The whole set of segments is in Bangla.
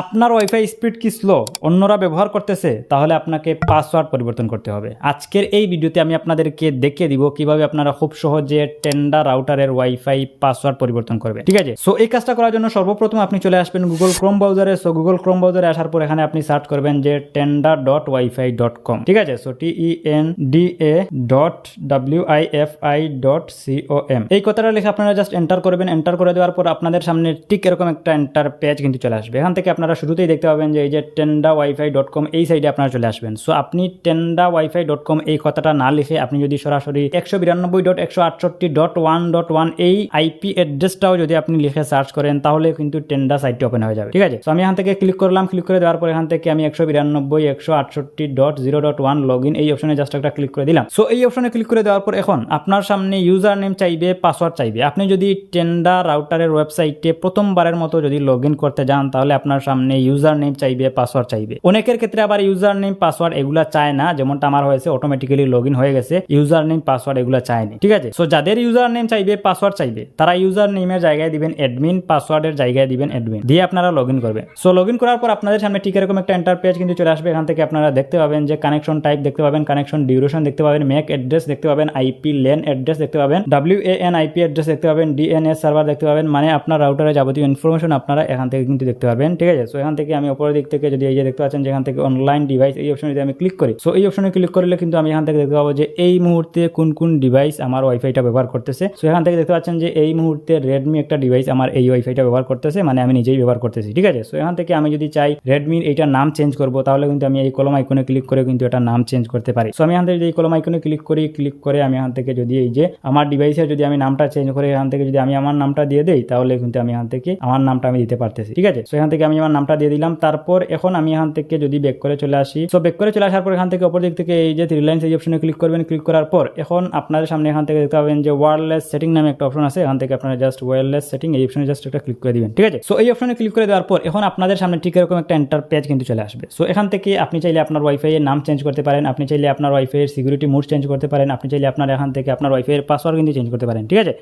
আপনার ওয়াইফাই স্পিড কি স্লো অন্যরা ব্যবহার করতেছে, তাহলে আপনাকে পাসওয়ার্ড পরিবর্তন করতে হবে। আজকের এই ভিডিওতে আমি আপনাদেরকে দেখিয়ে দিব কীভাবে আপনারা খুব সহজে টেন্ডার রাউটারের ওয়াইফাই পাসওয়ার্ড পরিবর্তন করবে ঠিক আছে? সো এই কাজটা করার জন্য সর্বপ্রথম আপনি চলে আসবেন গুগল ক্রোম ব্রাউজারে সো গুগল ক্রোম ব্রাউজারে আসার পর এখানে আপনি সার্চ করবেন যে tender dot wifi dot com ঠিক আছে? So T E N D A dot W I F I dot C O M এই কথাটা লিখে আপনারা জাস্ট এন্টার করবেন। এন্টার করে দেওয়ার পর আপনাদের সামনে ঠিক এরকম একটা এন্টার পেজ কিন্তু চলে আসবে। এখান থেকে আপনারা শুরুতেই দেখতে পাবেন যে এই যে টেন্ডা ওয়াইফাই ডট কম এই সাইডে আপনারা চলে আসবেন। সো আপনি টেন্ডা ওয়াইফাই ডট কম এই কথাটা না লিখে আপনি যদি সরাসরি একশো বিরানব্বই ডট একশো আটষট্টি ডট ওয়ান ডট ওয়ান এই আইপি অ্যাড্রেসটাও যদি আপনি লিখে সার্চ করেন, তাহলে কিন্তু টেন্ডা সাইটটি ওপেন হয়ে যাবে। ঠিক আছে? তো আমি এখান থেকে ক্লিক করলাম ক্লিক করে দেওয়ার পর এখান থেকে আমি একশো বিরানব্বই, একশো আটষট্টি dot zero dot one log in এই অপশনে জাস্ট একটা ক্লিক করে দিলাম। সো এই অপশনে ক্লিক করে দেওয়ার পর এখন আপনার সামনে ইউজার নেম চাইবে পাসওয়ার্ড চাইবে। আপনি যদি টেন্ডা রাউটারের ওয়েবসাইটে প্রথমবারের মতো যদি লগ ইন করতে যান, তাহলে আপনার সামনে ইউজার নেম চাইবে পাসওয়ার্ড চাইবে। অনেকের ক্ষেত্রে আবার ইউজার নেম পাসওয়ার্ড এগুলা চায় না, যেমনটা আমার হয়েছে অটোমেটিক্যালি লগ হয়ে গেছে ইউজার নেম পাসওয়ার্ড এগুলা চায়নি ঠিক আছে? সো যাদের ইউজার নেম চাইবে পাসওয়ার্ড চাইবে, তারা ইউজার নেমের জায়গায় দিবেন অ্যাডমিন পাসওয়ার্ডের জায়গায় দিবেন অ্যাডমিন দিয়ে আপনারা লগ ইন করবেন। সো লগ করার পর আপনাদের সামনে ঠিক এরকম একটা এন্টার পেজ কিন্তু চলে আসবে। এখান থেকে আপনারা দেখতে পাবেন যে কানেকশন টাইপ দেখতে পাবেন কানেকশন ডিউরেশন দেখতে পাবেন ম্যাক অ্যাড্রেস দেখতে পাবেন আইপি লেন অ্যাড্রেস দেখতে পাবেন W A N IP address দেখতে পাবেন ডিএনএস সার্ভার দেখতে পাবেন মানে আপনার রাউটারের যাবতীয় ইনফরমেশন আপনারা এখান থেকে কিন্তু দেখতে পারবেন। ঠিক আছে সো এখান থেকে আমি উপরের দিক থেকে যদি এই যে দেখতে পাচ্ছেন যেখান থেকে অনলাইন ডিভাইস এই অপশনে যদি আমি ক্লিক করি সো এই অপশনে ক্লিক করলে কিন্তু আমি এখান থেকে দেখতে পাবো যে এই মুহূর্তে কোন কোন ডিভাইস আমার ওয়াইফাইটা ব্যবহার করতেছে সো এখান থেকে দেখতে পাচ্ছেন যে এই মুহূর্তে রেডমি একটা ডিভাইস আমার এই ওয়াইফাইটা ব্যবহার করতেছে মানে আমি নিজেই ব্যবহার করতেছি ঠিক আছে সো এখান থেকে আমি যদি চাই রেডমির এইটার নাম চেঞ্জ করব তাহলে কিন্তু আমি এই কলম আইকনে ক্লিক করে কিন্তু এটা নাম চেঞ্জ করতে পারি সো আমি এখান থেকে যদি এই কলম আইকনে ক্লিক করি ক্লিক করে আমি এখান থেকে যদি এই যে আমার ডিভাইসের যদি আমি নামটা চেঞ্জ করে এখান থেকে যদি আমি আমার নামটা দিয়ে দেই তাহলে কিন্তু আমি এখান থেকে আমার নামটা আমি দিতে পারতেছি ঠিক আছে সো এখান থেকে আমি আমার নামটা দিয়ে দিলাম। তারপর এখন আমি এখান থেকে যদি ব্যাক করে চলে আসি। সো ব্যাক করে চলে আসার পর এখান থেকে অপর দিক থেকে এই যে থ্রি লাইন্স এই অপশনে ক্লিক করবেন। ক্লিক করার পর এখন আপনাদের সামনে এখান থেকে দেখতে পাবেন যে ওয়ারলেস সেটিং নামে একটা অপশন আছে। এখান থেকে আপনারা জাস্ট ওয়্যারলেস সেটিং এই অপশনে জাস্ট একটা ক্লিক করে দিবেন। ঠিক আছে? সো এই অপশনে ক্লিক করে দেওয়ার পর এখন আপনাদের সামনে ঠিক এরকম একটা এন্টার পেজ কিন্তু চলে আসবে। সো এখান থেকে আপনি চাইলে আপনার ওয়াইফাই এর নাম চেঞ্জ করতে পারেন। আপনি চাইলে আপনার ওয়াইফাই এর সিকিউরিটি মোড চেঞ্জ করতে পারেন। আপনি চাইলে আপনার এখান থেকে আপনার ওয়াইফাই এর পাসওয়ার্ড কিন্তু চেঞ্জ করতে পারেন। ঠিক আছে?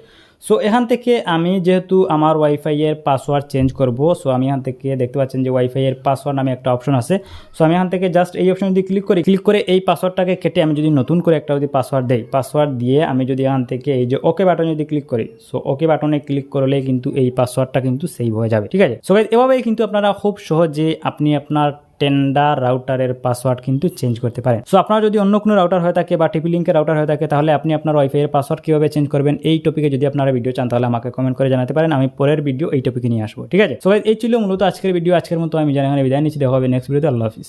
সো এখান থেকে আমি যেহেতু আমার ওয়াইফাইয়ের পাসওয়ার্ড চেঞ্জ করব সো আমি এখান থেকে দেখতে পাচ্ছেন যে ওয়াইফাইয়ের পাসওয়ার্ড নামে একটা অপশন আছে। সো আমি এখান থেকে জাস্ট এই অপশন যদি ক্লিক করি ক্লিক করে এই পাসওয়ার্ডটাকে কেটে আমি যদি নতুন করে একটা যদি পাসওয়ার্ড দেই পাসওয়ার্ড দিয়ে আমি যদি এখান থেকে এই যে ওকে বাটনে যদি ক্লিক করি সো ওকে বাটনে ক্লিক করলে কিন্তু এই পাসওয়ার্ডটা কিন্তু সেভ হয়ে যাবে, ঠিক আছে? সো এভাবেই কিন্তু আপনারা খুব সহজে আপনি আপনার টেন্ডার রাউটারের পাসওয়ার্ড কিন্তু চেঞ্জ করতে পারেন। সো আপনার যদি অন্য কোনো রাউটার হয়ে থাকে বা টিপি লিঙ্কের রাউটার হয়ে থাকে, তাহলে আপনি আপনার ওয়াইফাই এর পাসওয়ার্ড কীভাবে চেঞ্জ করবেন, এই টপিকে যদি আপনারা ভিডিও চান, তাহলে আমাকে কমেন্ট করে জানাতে পারেন। আমি পরের ভিডিও এই টপিকে নিয়ে আসব, ঠিক আছে? সো এই ছিল মূলত আজকের ভিডিও আজকের মতো আমি জানি বিদায় নিচ্ছি। দেখা হবে নেক্সট ভিডিওতে আল্লাহ হাফিজ।